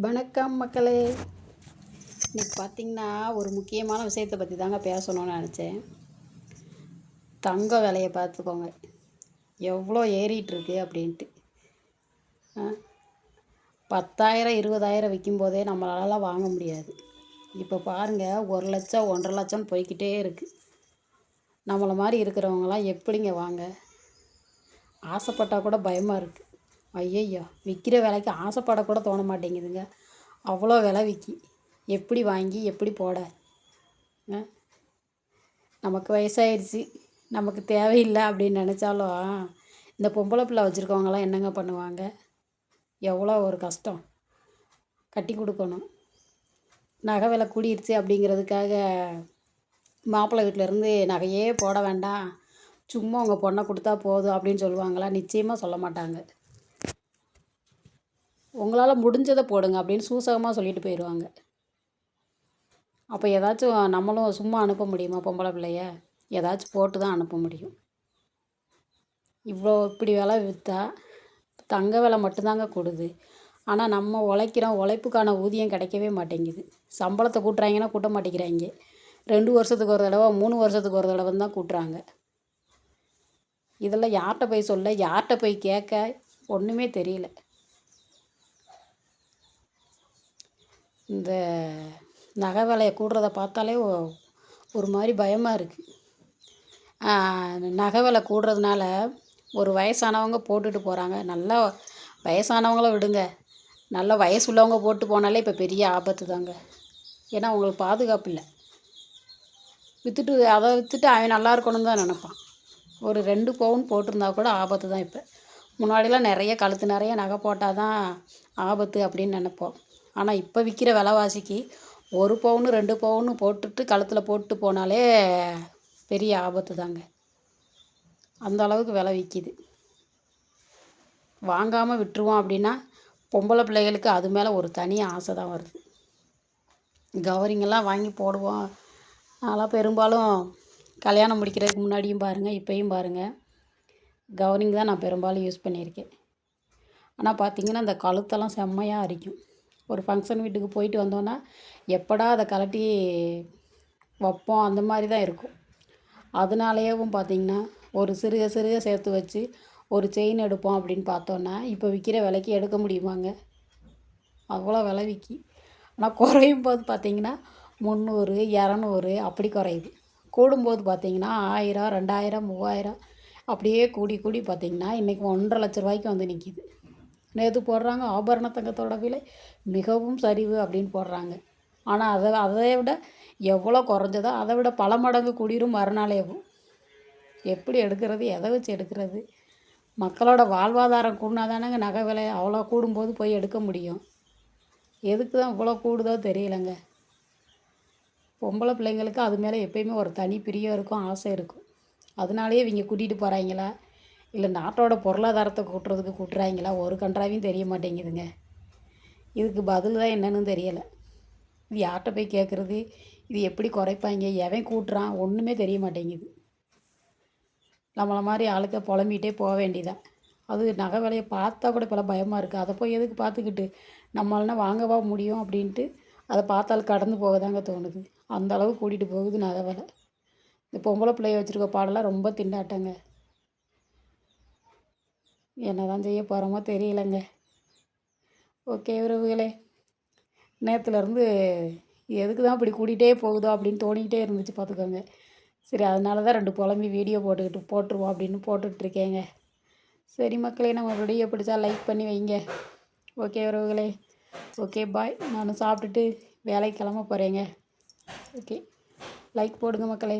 வணக்கம் மக்களே. இன்னைக்கு பார்த்தீங்கன்னா ஒரு முக்கியமான விஷயத்தை பற்றி தாங்க பேசணும்னு நினச்சேன். தங்க விலையை பார்த்துக்கோங்க. எவ்வளோ ஏறிட்டுருக்கு அப்படின்ட்டு. ஆ, பத்தாயிரம் இருபதாயிரம் விற்கும்போதே நம்மளாலலாம் வாங்க முடியாது. இப்போ பாருங்கள் ஒரு லட்சம் ஒன்றரை லட்சம் போய்க்கிட்டே இருக்குது நம்மளை மாதிரி இருக்கிறவங்களாம் எப்படிங்க வாங்க? ஆசைப்பட்டால் கூட பயமாக இருக்குது ஐயையோ விற்கிற விலைக்கு ஆசைப்படக்கூட தோண மாட்டேங்குதுங்க. அவ்வளோ விலை விற்கி எப்படி வாங்கி எப்படி போட? ஆ? நமக்கு வயசாயிருச்சு. நமக்கு தேவையில்லை அப்படின்னு நினச்சாலும் இந்த பொம்பளை பிள்ளை வச்சுருக்கவங்களாம் என்னங்க பண்ணுவாங்க? எவ்வளோ ஒரு கஷ்டம். கட்டி கொடுக்கணும். நகை விலை கூடிருச்சு அப்படிங்கிறதுக்காக மாப்பிள்ளை வீட்டிலேருந்து நகையே போட வேண்டாம். சும்மா உங்கள் பொண்ணை கொடுத்தா போதும் அப்படின்னு சொல்லுவாங்களா? நிச்சயமாக சொல்ல மாட்டாங்க. உங்களால் முடிஞ்சதை போடுங்க அப்படின்னு சூசகமாக சொல்லிட்டு போயிடுவாங்க அப்போ ஏதாச்சும் நம்மளும் சும்மா அனுப்ப முடியுமா பொம்பளை பிள்ளைய? ஏதாச்சும் போட்டு தான் அனுப்ப முடியும். இவ்வளோ இப்படி விலை விற்றா தங்க விலை மட்டும்தாங்க கூடுது. ஆனால் நம்ம உழைக்கிறோம் உழைப்புக்கான ஊதியம் கிடைக்கவே மாட்டேங்குது. சம்பளத்தை கூட்டுறாங்கன்னா கூட்ட மாட்டேங்கிறாங்க. ரெண்டு வருஷத்துக்கு ஒரு தடவை மூணு வருஷத்துக்கு ஒரு தடவை தான் கூட்டுறாங்க. இதெல்லாம் யார்கிட்ட போய் சொல்ல யார்கிட்ட போய் கேட்க ஒன்றுமே தெரியல. இந்த நகை விலையை கூடுறத பார்த்தாலே ஒரு மாதிரி பயமாக இருக்குது நகை விலை கூடுறதுனால ஒரு வயசானவங்க போட்டுட்டு போகிறாங்க நல்லா வயசானவங்கள விடுங்க. நல்ல வயசு உள்ளவங்க போட்டு போனாலே இப்போ பெரிய ஆபத்து தாங்க. ஏன்னா அவங்களுக்கு பாதுகாப்பு இல்லை. விற்றுட்டு அதை விற்றுட்டு அவன் நல்லா இருக்கணும்னு தான் நினப்பான். ஒரு ரெண்டு பவுன் போட்டிருந்தா கூட ஆபத்து தான் இப்போ. முன்னாடிலாம் நிறைய கழுத்து நிறைய நகை போட்டால் தான் ஆபத்து அப்படின்னு நினைப்போம். ஆனால் இப்போ விற்கிற விலைவாசிக்கு ஒரு பவுனு ரெண்டு பவுனு போட்டுட்டு கழுத்தில் போட்டு போனாலே பெரிய ஆபத்து தாங்க. அந்த அளவுக்கு விலை விற்கிது வாங்காமல் விட்டுருவோம் அப்படின்னா பொம்பளை பிள்ளைகளுக்கு அது மேலே ஒரு தனி ஆசை தான் வருது. கவரிங்கெல்லாம் வாங்கி போடுவோம். நான்லாம் பெரும்பாலும் கல்யாணம் முடிக்கிறதுக்கு முன்னாடியும் பாருங்கள் இப்போயும் பாருங்கள் கவரிங் தான் நான் பெரும்பாலும் யூஸ் பண்ணியிருக்கேன். ஆனால் பார்த்திங்கன்னா இந்த கழுத்தெல்லாம் செம்மையாக அரிக்கும். ஒரு ஃபங்க்ஷன் வீட்டுக்கு போயிட்டு வந்தோன்னா எப்படா அதை கழட்டி வைப்போம்? அந்த மாதிரி தான் இருக்கும். அதனாலேயேவும் பார்த்தீங்கன்னா ஒரு சிறுக சிறுக சேர்த்து வச்சு ஒரு செயின் எடுப்போம் அப்படின்னு பார்த்தோன்னா இப்போ விற்கிற விலைக்கு எடுக்க முடியுமாங்க? அவ்வளோ விலை விற்கி ஆனால் குறையும் போது பார்த்திங்கன்னா முந்நூறு இரநூறு அப்படி குறையுது. கூடும்போது பார்த்தீங்கன்னா ஆயிரம் ரெண்டாயிரம் மூவாயிரம் அப்படியே கூடி கூடி பார்த்திங்கன்னா இன்றைக்கி ஒன்றரை லட்ச ரூபாய்க்கு வந்து நிற்கிது நேற்று போடுறாங்க ஆபரண தங்கத்தோட விலை மிகவும் சரிவு அப்படின்னு போடுறாங்க. ஆனால் அதை அதை விட எவ்வளோ குறைஞ்சதோ அதை விட பல மடங்கு குடிரும் மறுநாளேவும் எப்படி எடுக்கிறது எதை வச்சு எடுக்கிறது? மக்களோட வாழ்வாதாரம் கூடினா தானேங்க நகை விலை அவ்வளோ கூடும்போது போய் எடுக்க முடியும். எதுக்கு தான் இவ்வளோ கூடுதோ தெரியலங்க. பொம்பளை பிள்ளைங்களுக்கு அது மேலே எப்பயுமே ஒரு தனி பிரியம் இருக்கும் ஆசை இருக்கும். அதனாலேயே இவங்க கூட்டிகிட்டு போகிறாங்களா இல்லை நாட்டோட பொருளாதாரத்தை கூட்டுறதுக்கு கூட்டுறாங்களா? ஒரு கன்றாவையும் தெரிய மாட்டேங்குதுங்க. இதுக்கு பதில் தான் என்னன்னு தெரியலை. இது யார்கிட்ட போய் கேட்குறது? இது எப்படி குறைப்பாங்க? எவன் கூட்டுறான்? ஒன்றுமே தெரிய மாட்டேங்குது. நம்மளை மாதிரி ஆளுக்க புலம்பிகிட்டே போக வேண்டியதான் அது நகை விலையை பார்த்தா கூட பல பயமாக இருக்குது அதை போய் எதுக்கு பார்த்துக்கிட்டு நம்மளால வாங்கவா முடியும் அப்படின்ட்டு அதை பார்த்தாலும் கடந்து போக தாங்க தோணுது. அந்த அளவு கூட்டிகிட்டு போகுது நகை விலை. இந்த பொம்பளை பிள்ளைய வச்சுருக்க பாடெல்லாம் ரொம்ப திண்டாட்டங்க. என்ன தான் செய்ய போகிறோமோ தெரியலங்க. ஓகே உறவுகளே நேற்றுலேருந்து எதுக்கு தான் இப்படி கூட்டிகிட்டே போகுதோ அப்படின்னு தோணிக்கிட்டே இருந்துச்சு பார்த்துக்கோங்க. சரி அதனால தான் ரெண்டு புலம்பி வீடியோ போட்டுக்கிட்டு போட்டுருவோம் அப்படின்னு போட்டுட்ருக்கேங்க. சரி மக்களே நம்ம வீடியோ பிடிச்சா லைக் பண்ணி வைங்க. ஓகே உறவுகளே ஓகே பாய் நானும் சாப்பிட்டுட்டு வேலைக்கு கிளம்ப போகிறேங்க ஓகே லைக் போடுங்க மக்களே.